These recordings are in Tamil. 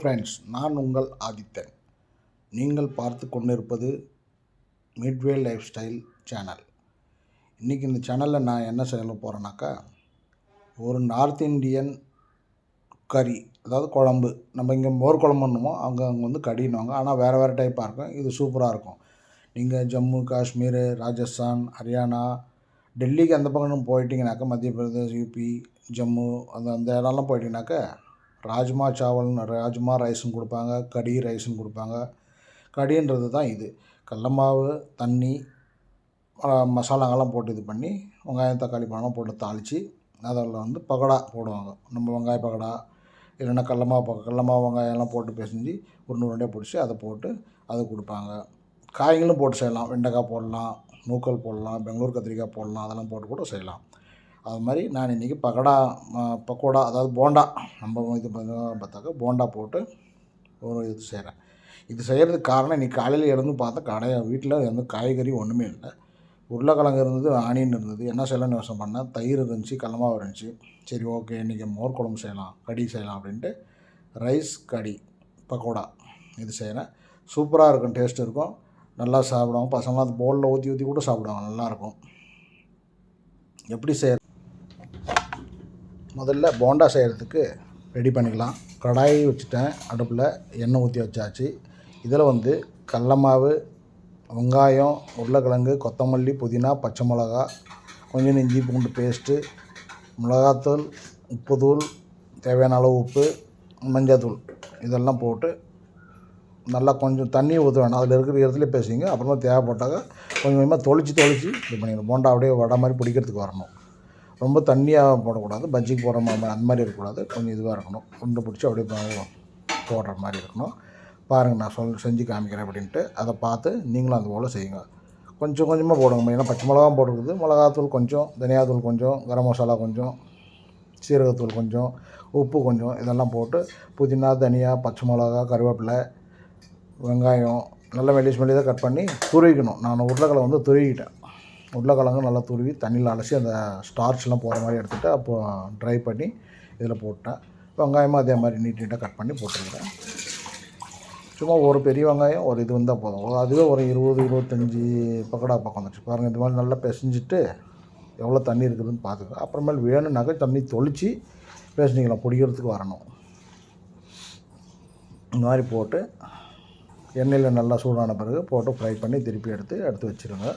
ஃப்ரெண்ட்ஸ் நான் உங்கள் ஆதித்தன். நீங்கள் பார்த்து கொண்டிருப்பது மிட்வே லைஃப் ஸ்டைல் சேனல் இன்றைக்கி இந்த சேனலில் நான் என்ன செய்ய போகிறேன்னாக்கா ஒரு நார்த் இந்தியன் கறி அதாவது குழம்பு. நம்ம இங்கே மோர் குழம்புன்னுமோ அங்கே அங்கே வந்து கடின்னுவாங்க. ஆனால் வேறு வேறு டைப்பாக இருக்கும். இது சூப்பராக இருக்கும். நீங்கள் ஜம்மு காஷ்மீர் ராஜஸ்தான் ஹரியானா டெல்லிக்கு அந்த பக்கம் போயிட்டீங்கனாக்கா மத்திய பிரதேஷ் யூபி ஜம்மு அந்த அந்த இடம்லாம் போயிட்டீங்கனாக்கா ராஜ்மா சாவல்னு ராஜ்மா ரைஸும் கொடுப்பாங்க கடி ரைஸும் கொடுப்பாங்க. கடின்றது தான் இது. கடல மாவு தண்ணி மசாலாங்கெல்லாம் போட்டு இது பண்ணி வெங்காயம் தக்காளி பழம் போட்டு தாளித்து அதில் வந்து பகடா போடுவாங்க. நம்ம வெங்காய பகடா இல்லைன்னா கடல மாவு பக்க வெங்காயம்லாம் வெங்காயம் எல்லாம் போட்டு பிசைஞ்சு உருண்டை உருண்டையாக பிடிச்சி அதை போட்டு அதை கொடுப்பாங்க. காய்களும் போட்டு செய்யலாம். வெண்டைக்காய் போடலாம் நூக்கல் போடலாம் பெங்களூர் கத்திரிக்காய் போடலாம் அதெல்லாம் போட்டு கூட செய்யலாம். அது மாதிரி நான் இன்றைக்கி பக்கோடா பக்கோடா அதாவது போண்டா நம்ம இது பண்ண- பார்த்தாக்கா போண்டா போட்டு ஒரு இது செய்கிறேன் இது செய்கிறதுக்கு காரணம் இன்றைக்கி காலையில் எழுந்து பார்த்தா கடையை வீட்டில் எந்த காய்கறி ஒன்றுமே இல்லை. உருளைக்கிழங்கு இருந்தது ஆனியன் இருந்தது என்ன செய்யலாம்னு யோசனை பண்ணேன். தயிர் இருந்துச்சு கடலமாவு இருந்துச்சு. சரி ஓகே இன்றைக்கி மோர் குழம்பு செய்யலாம் கடி செய்யலாம் அப்படின்ட்டு ரைஸ் கடி பக்கோடா இது செய்கிறேன் சூப்பராக இருக்கும் டேஸ்ட் இருக்கும். நல்லா சாப்பிடுவாங்க. பசங்களாம் அது பவுலில் ஊற்றி ஊற்றி கூட சாப்பிடுவாங்க. நல்லாயிருக்கும் எப்படி செய்ய முதல்ல போண்டா செய்கிறதுக்கு ரெடி பண்ணிக்கலாம். கடாய் வச்சுட்டேன். அடுப்பில் எண்ணெய் ஊற்றி வச்சாச்சு. இதில் வந்து கடல மாவு வெங்காயம் உருளைக்கிழங்கு கொத்தமல்லி புதினா பச்சை மிளகா கொஞ்சம் இஞ்சி பூண்டு பேஸ்ட்டு மிளகாத்தூள் உப்புத்தூள் தேவையான அளவு உப்பு மஞ்சத்தூள் இதெல்லாம் போட்டு நல்லா கொஞ்சம் தண்ணி ஊற்ற வேணாம் அதில் இருக்கிற இடத்துல பேசுவீங்க. அப்புறமா தேவைப்பட்டாக்க கொஞ்சம் கொஞ்சமாக தொளிச்சு தொளிச்சு இது பண்ணிடணும். போண்டா அப்படியே வடை மாதிரி பிடிக்கிறதுக்கு வரணும். ரொம்ப தண்ணியாக போடக்கூடாது பஜ்ஜிக்கு போடுற மாதிரி அந்த மாதிரி இருக்கக்கூடாது. கொஞ்சம் இதுவாக இருக்கணும். குண்டு பிடிச்சி அப்படியே போடுற மாதிரி இருக்கணும். பாருங்கள் நான் சொல் செஞ்சு காமிக்கிறேன் அப்படின்ட்டு. அதை பார்த்து நீங்களும் அது போல் செய்யுங்க. கொஞ்சம் கொஞ்சமாக போடுங்க. ஏன்னா பச்சை மிளகா போட்டுருக்குது மிளகாத்தூள் கொஞ்சம் தனியாத்தூள் கொஞ்சம் கரம் மசாலா கொஞ்சம் சீரகத்தூள் கொஞ்சம் உப்பு கொஞ்சம் இதெல்லாம் போட்டு புதினா தனியா பச்சை மிளகா கருவேப்பிலை வெங்காயம் நல்லா மெல்லிஸ் மெல்லிதாக கட் பண்ணி துருவிக்கணும். நான் உருளைக்கிழங்கு வந்து துருவிக்கிட்டேன். உருளைக்கிழங்கு நல்லா துருவி தண்ணியில் அலசி அந்த ஸ்டார்ச்லாம் போகிற மாதிரி எடுத்துகிட்டு அப்போ ட்ரை பண்ணி இதில் போட்டேன். வெங்காயமும் அதே மாதிரி நீட் நீட்டாக கட் பண்ணி போட்டுருக்கிறேன். சும்மா ஒரு பெரிய வெங்காயம் ஒரு இது வந்தால் போதும். அதுவே ஒரு இருபது இருபத்தஞ்சி பக்கடா பக்கம் வந்துச்சு. பாருங்கள் இந்த மாதிரி நல்லா பிசைஞ்சிட்டு எவ்வளோ தண்ணி இருக்குதுன்னு பார்த்துக்க அப்புறமேல் வேணும்னாக்க தண்ணி தொளித்து பேசுனீங்களா பிடிக்கிறதுக்கு வரணும். இந்த மாதிரி போட்டு எண்ணெயில் நல்லா சூடான பிறகு போட்டு ஃப்ரை பண்ணி திருப்பி எடுத்து எடுத்து வச்சுருங்க.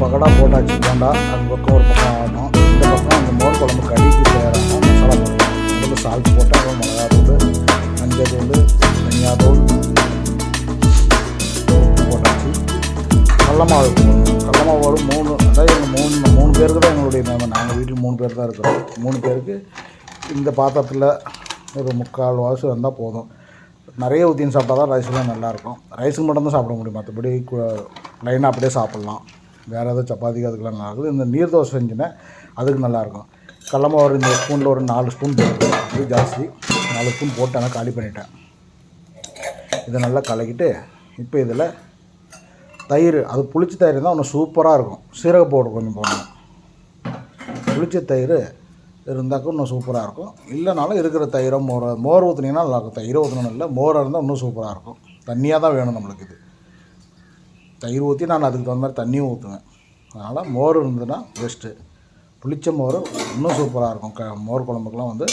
பகடா போட்டாச்சு போண்டா. அந்த பக்கம் ஒரு பக்கம் ஆகணும் இந்த பக்கம் அந்த மோர் குழம்பு கடிக்கு தேவையான மசாலா போடணும். அதில் சால்ட் போட்டு அப்புறம் தூள் மஞ்சள் தூள் தனியா தூள். போட்டாச்சு. கடல மாவு வரும் ஒரு மூணு அதாவது எங்கள் மூணு மூணு பேருக்கு தான் எங்களுடைய நிலைமை. நாங்கள் வீட்டில் மூணு பேர் தான் இருக்கிறோம். மூணு பேருக்கு இந்த பாத்திரத்தில் ஒரு முக்கால் வாசு வந்தால் போதும். நிறைய ஊற்றின்னு சாப்பிட்டா தான் ரைஸ்லாம் நல்லாயிருக்கும் ரைஸுக்கு மட்டும்தான் சாப்பிட முடியும். மற்றபடி லைனாக அப்படியே சாப்பிட்லாம். வேறு எதாவது சப்பாத்திக்கு அதுக்கெலாம் ஆகுது. இந்த நீர் தோசை செஞ்சுனேன் அதுக்கு நல்லாயிருக்கும். கடலமா ஒரு இந்த ஸ்பூனில் ஒரு நாலு ஸ்பூன் போட்டு ஜாஸ்தி. நாலு ஸ்பூன் போட்டு ஆனால் காலி பண்ணிட்டேன். இதை நல்லா கலக்கிட்டு இப்போ இதில் தயிர் அது புளிச்ச தயிர் தான் இன்னும் சூப்பராக இருக்கும். சீரக பவுடர் கொஞ்சம் போடணும். புளிச்ச தயிர் இருந்தாக்க இன்னும் சூப்பராக இருக்கும். இல்லைனாலும் இருக்கிற தயிரை மோர் மோர் ஊற்றுனீங்கன்னா நல்லாயிருக்கும். தயிர் ஊற்றணும் இல்லை மோராக இருந்தால் இன்னும் சூப்பராக இருக்கும். தண்ணியாக தான் வேணும் நம்மளுக்கு இது. தயிர் ஊற்றி நான் அதுக்கு தகுந்த மாதிரி தண்ணியும் ஊற்றுவேன் அதனால் மோர் இருந்ததுன்னா பெஸ்ட்டு புளிச்ச மோர் இன்னும் சூப்பராக இருக்கும். க மோர் குழம்புக்கெலாம் வந்து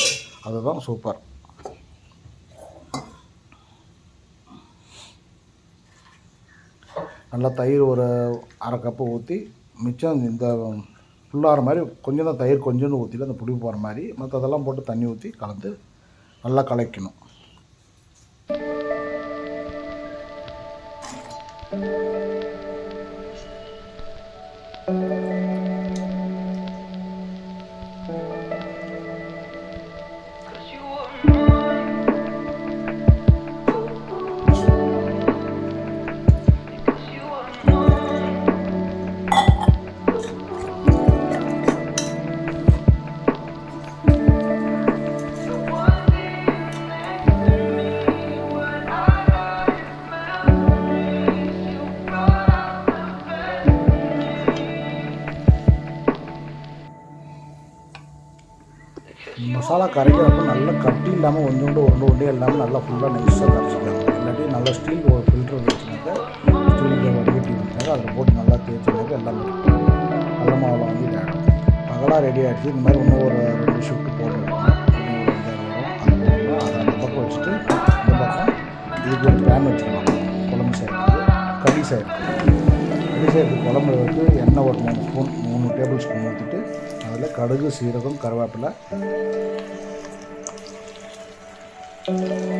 அதுதான் சூப்பர் நல்லா தயிர் ஒரு அரை கப்பு ஊற்றி மிச்சம் இந்த ஃபுல்லாகிற மாதிரி கொஞ்சம் தான் தயிர் கொஞ்சோண்டு ஊற்றிட்டு அந்த புளி போகிற மாதிரி மற்றதெல்லாம் போட்டு தண்ணி ஊற்றி கலந்து நல்லா கலக்கணும். you மசாலா கரைக்கிறப்ப நல்லா கட்டி இல்லாமல் கொஞ்சம் கூட உருண்டை உருண்டே இல்லாமல் நல்லா ஃபுல்லாக நைஸாக கரைச்சிக்காங்க இல்லாட்டி நல்லா ஸ்டீல் ஒரு ஃபில்டர் வச்சுனாக்கா ஸ்டீலில் வடிகட்டி வச்சுனாக்கா அதில் போட்டு நல்லா தேய்ச்சினாக்க எல்லாமே நல்ல மாவில் வந்து இதாகிடும் பகலாக ரெடி ஆகிடுச்சு இந்த மாதிரி இன்னும் ஒரு ரெண்டு ஷிஃப்ட் போட்டு அதை அந்த பக்கம் வச்சுட்டு இந்த பக்கம் இதுக்கு ஒரு பேன் வச்சுக்கலாம். குழம்பு செய்யறதுக்கு. கறி செய்யறதுக்கு. கறி செய்யறதுக்கு குழம்புல வந்து எண்ணெய் ஒரு மூணு ஸ்பூன் மூணு டேபிள் ஸ்பூன் ஊற்றிட்டு அதில் கடுகு சீரகம் கருவேப்பிலை Thank you.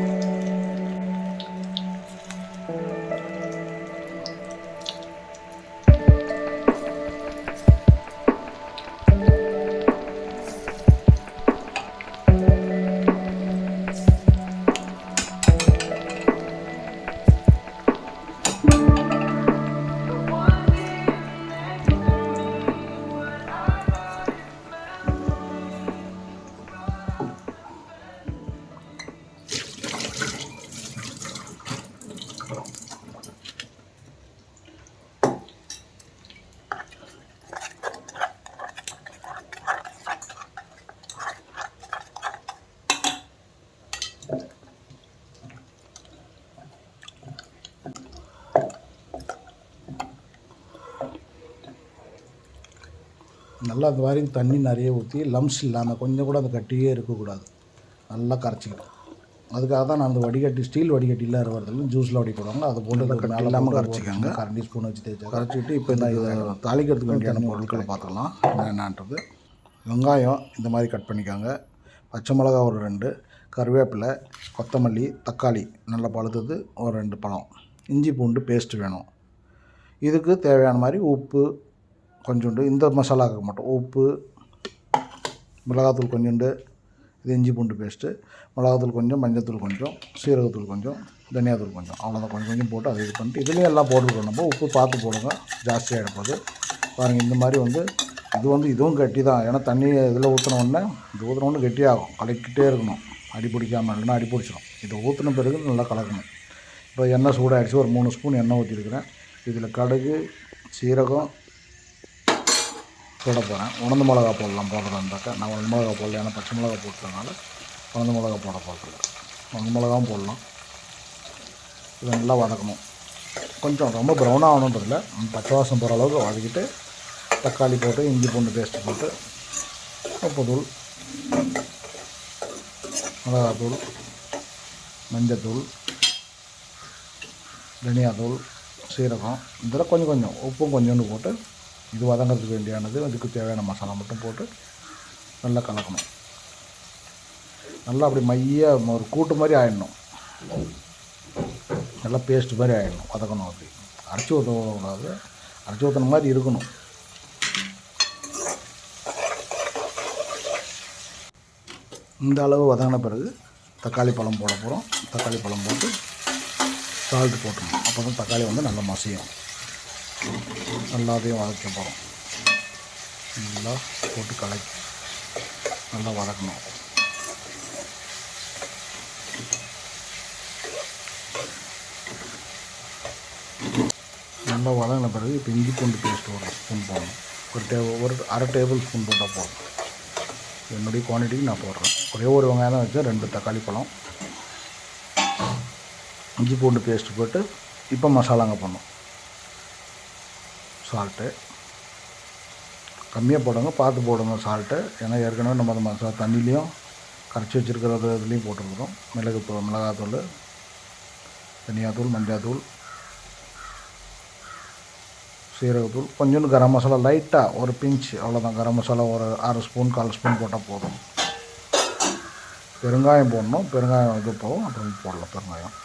நல்லா அந்த மாதிரி தண்ணி நிறைய ஊற்றி லம்ஸ் இல்லாமல் கொஞ்சம் கூட அந்த கட்டியே இருக்கக்கூடாது. நல்லா கரைச்சிக்கணும். அதுக்காக தான் நான் அந்த வடிகட்டி ஸ்டீல் வடிகட்டியில் வருவதில்ல ஜூஸில் வடி போடுவாங்க அதை போட்டு கட்டி இல்லாமல் கரைச்சிக்கோங்க. கரண்டி ஸ்பூன் வச்சு தேய்ச்சா கரைச்சிக்கிட்டு இப்போ இந்த இதை தாளிக்கிறதுக்கு வேண்டியான பொருட்களை பார்த்துக்கலாம். என்னென்னன்றது வெங்காயம் இந்த மாதிரி கட் பண்ணிக்கோங்க. பச்சை மிளகா ஒரு ரெண்டு கருவேப்பிலை கொத்தமல்லி தக்காளி நல்லா பழுத்தது ஒரு ரெண்டு பழம். இஞ்சி பூண்டு பேஸ்ட் வேணும். இதுக்கு தேவையான மாதிரி உப்பு கொஞ்சோண்டு. இந்த மசாலாவுக்கு மட்டும். உப்பு மிளகாத்தூள் கொஞ்சோண்டு இது இஞ்சி பூண்டு பேஸ்ட்டு மிளகாத்தூள் கொஞ்சம் மஞ்சத்தூள் கொஞ்சம் சீரகத்தூள் கொஞ்சம் தனியாத்தூள் கொஞ்சம். அவ்வளோதான் கொஞ்சம் கொஞ்சம் போட்டு அதை இது பண்ணிட்டு இதுலேயும் எல்லாம் போட்டுருக்கோம் நம்ம உப்பு பார்த்து போடுங்க. ஜாஸ்தியாக போது. பாருங்கள் இந்த மாதிரி வந்து இது வந்து இதுவும் கட்டி தான் ஏன்னா தண்ணி இதில் ஊற்றினோடனே இது ஊற்றினோடனே கட்டியாகும் கெட்டியாகும். கலக்கிட்டே இருக்கணும். அடி பிடிக்காமல் இல்லைன்னா அடி பிடிச்சிடும் இதை ஊற்றின பிறகு நல்லா கலக்கணும். இப்போ எண்ணெய் சூடாகிடுச்சு ஒரு மூணு ஸ்பூன் எண்ணெய் ஊற்றிருக்கிறேன் இதில் கடுகு சீரகம் போட போகிறேன் உணர்ந்த மிளகா போடலாம் போடுறதா இருந்தாக்கா நான் உணர்ந்த மிளகா போடல ஏன்னா பச்சை மிளகா போட்டதுனால உணர்ந்த மிளகா போட போகிறதில்ல உணர்ந்த மிளகாவும் போடலாம். இதை நல்லா வதக்கணும். கொஞ்சம் ரொம்ப ப்ரௌன் ஆகணுன்றதில்ல பச்சை வாசம் போகிற அளவுக்கு வதக்கிட்டு தக்காளி போட்டு இஞ்சி பூண்டு பேஸ்ட்டு போட்டு உப்புத்தூள் மிளகாத்தூள் மஞ்சத்தூள் தனியாத்தூள் சீரகம் இதெல்லாம் கொஞ்சம் கொஞ்சம் உப்பும் கொஞ்சோண்டு போட்டு இது வதங்கிறதுக்கு வேண்டியானது அதுக்கு தேவையான மசாலா மட்டும் போட்டு நல்லா கலக்கணும். நல்லா அப்படி மைய ஒரு கூட்டு மாதிரி ஆயிடணும். நல்லா பேஸ்ட் மாதிரி ஆயிடணும் வதக்கணும் அப்படி. அரைச்சி ஊற்றக்கூடாது அரைச்சி ஊற்றின மாதிரி இருக்கணும். இந்த அளவு வதங்கின பிறகு தக்காளி பழம் போட போகிறோம் தக்காளி பழம் போட்டு சால்ட்டு போட்டுருணும் அப்போ தான் தக்காளி வந்து நல்லா மசியும். நல்லாதையும் வதக்க போகிறோம் நல்லா போட்டு கலக்கி நல்லா வதக்கணும். நல்லா வதங்கின பிறகு இப்போ இஞ்சி பூண்டு பேஸ்ட் ஒரு ஸ்பூன் போடணும். ஒரு டே ஒரு அரை டேபிள் ஸ்பூன் போட்டால் போதும். என்னுடைய குவான்டிட்டிக்கு நான் போடுறேன். ஒரே ஒரு வெங்காயம் தான் வச்சேன் ரெண்டு தக்காளி பழம். இஞ்சி பூண்டு பேஸ்ட் போட்டு இப்போ மசாலாங்க பண்ணோம் சால்ட்டு. கம்மியாக போடுங்க பார்த்து போடுங்க சால்ட்டு. ஏன்னா ஏற்கனவே நம்ம அந்த மசா தண்ணிலையும் கரைச்சி வச்சுருக்கிறது இதுலேயும் போட்டிருக்கிறோம். மிளகு தூள் மிளகாத்தூள் தனியாத்தூள் மஞ்சாத்தூள் சீரகத்தூள். கொஞ்சோண்டு கரம் மசாலா லைட்டாக ஒரு பிஞ்ச் அவ்வளோதான் கரம் மசாலா ஒரு அரை ஸ்பூன் கால் ஸ்பூன் போட்டால் போதும். பெருங்காயம் போடணும். பெருங்காயம் இது போகும் அப்புறம் போடலாம் பெருங்காயம்.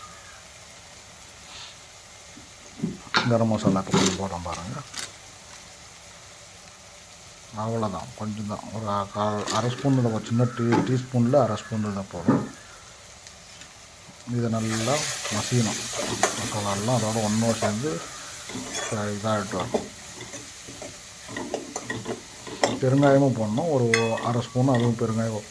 கரம் மசாலா கொஞ்சம் போடுறோம் பாருங்கள் அவ்வளோதான் கொஞ்சம் தான் ஒரு கால் அரை ஸ்பூனில் ஒரு சின்ன டீ டீஸ்பூனில் அரை ஸ்பூன் இதை போடும் இதை நல்லா மசியணும். மசாலாலாம் அதோட ஒன்றா சேர்ந்து இதாகிட்டு வரும் பெருங்காயமும் போடணும். ஒரு அரை ஸ்பூன் அதுவும் பெருங்காயம்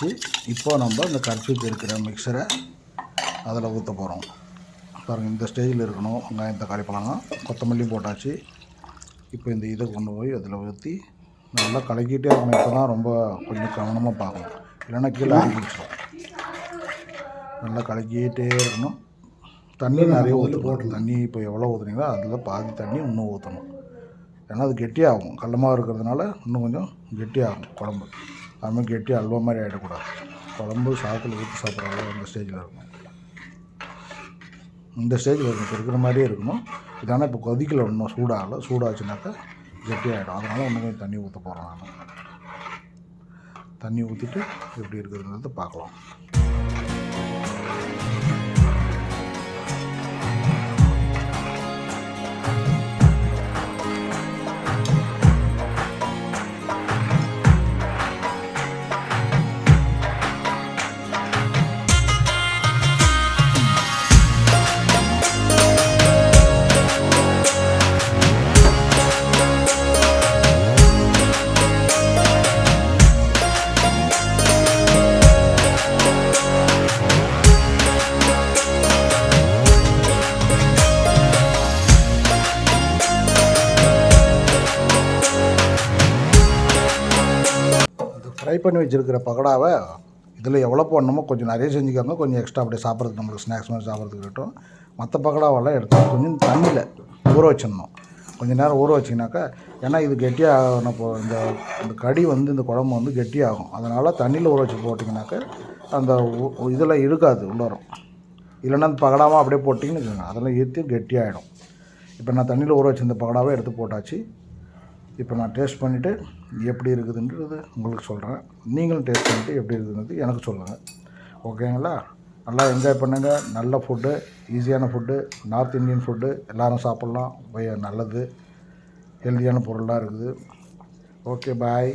மசிஞ்சிச்சு இப்போ நம்ம இந்த கரைச்சி வச்சிருக்கிற மிக்சரை அதில் ஊற்ற போகிறோம் பாருங்கள் இந்த ஸ்டேஜில் இருக்கணும். வெங்காயம் தக்காளி பழம் கொத்தமல்லி போட்டாச்சு. இப்போ இந்த இதை கொண்டு போய் அதில் ஊற்றி நல்லா கலக்கிட்டே இருக்கணும். இப்போ தான் ரொம்ப கொஞ்சம் கவனமாக பார்க்கணும். இல்லைன்னா கீழே அடிச்சிடும் நல்லா கலக்கிட்டே இருக்கணும். தண்ணி நிறைய ஊற்றணும் தண்ணி இப்போ எவ்வளோ ஊற்றுனீங்களோ அதில் பாதி தண்ணி இன்னும் ஊற்றணும் ஏன்னா அது கெட்டியாகும். கடலமாக இருக்கிறதுனால இன்னும் கொஞ்சம் கெட்டியாகும் குழம்பு. அது மாதிரி கெட்டி அல்வா மாதிரி ஆகிடக்கூடாது குழம்பு சாதத்தில் ஊற்றி சாப்பிட்ற அளவு அந்த ஸ்டேஜில் இருக்கணும். இந்த ஸ்டேஜில் இருக்கணும். இப்போ இருக்கிற மாதிரியே இருக்கணும். இதானால் இப்போ கொதிக்கல ஒன்றும் சூடாகல. சூடாச்சுனாக்கா கெட்டியாகிடும் அதனால் இன்னும் தண்ணி ஊற்ற போகிறேன் நான். தண்ணி ஊற்றிட்டு எப்படி இருக்குதுங்கிறத பார்க்கலாம். பண்ணி வச்சுருக்கிற பகடாவை இதில் எவ்வளோ போடணுமோ கொஞ்சம் நிறைய செஞ்சுக்காங்க. கொஞ்சம் எக்ஸ்ட்ரா அப்படியே சாப்பிட்றதுக்கு நம்மளுக்கு ஸ்நாக்ஸ் மாதிரி சாப்பிட்றதுக்கு இருக்கட்டும். மற்ற பகடாவெல்லாம் எடுத்து கொஞ்சம் தண்ணியில் ஊற வச்சிடணும். கொஞ்சம் நேரம் ஊற வச்சிங்கனாக்கா ஏன்னா இது கெட்டியாக இப்போ இந்த இந்த கடி வந்து இந்த குழம்பு வந்து கெட்டியாகும். அதனால் தண்ணியில் ஊற வச்சு போட்டிங்கனாக்கா அந்த இதில் இருக்காது உள்ளாரம் இல்லைன்னா அந்த பகடாவாக அப்படியே போட்டிங்கன்னு வச்சுக்கோங்க. அதெல்லாம் ஏற்றி கெட்டியாகிடும் இப்போ நான் தண்ணியில் ஊற வச்சிருந்த பகடாவே எடுத்து போட்டாச்சு. இப்போ நான் டேஸ்ட் பண்ணிவிட்டு எப்படி இருக்குதுன்றது உங்களுக்கு சொல்கிறேன். நீங்களும் டேஸ்ட் பண்ணிவிட்டு எப்படி இருக்குதுன்றது எனக்கு சொல்லுங்கள் ஓகேங்களா? நல்லா என்ஜாய் பண்ணுங்கள் நல்ல ஃபுட்டு ஈஸியான ஃபுட்டு நார்த் இந்தியன் ஃபுட்டு எல்லோரும் சாப்பிட்லாம். நல்லது. ஹெல்தியான பொருளாக இருக்குது. Okay bye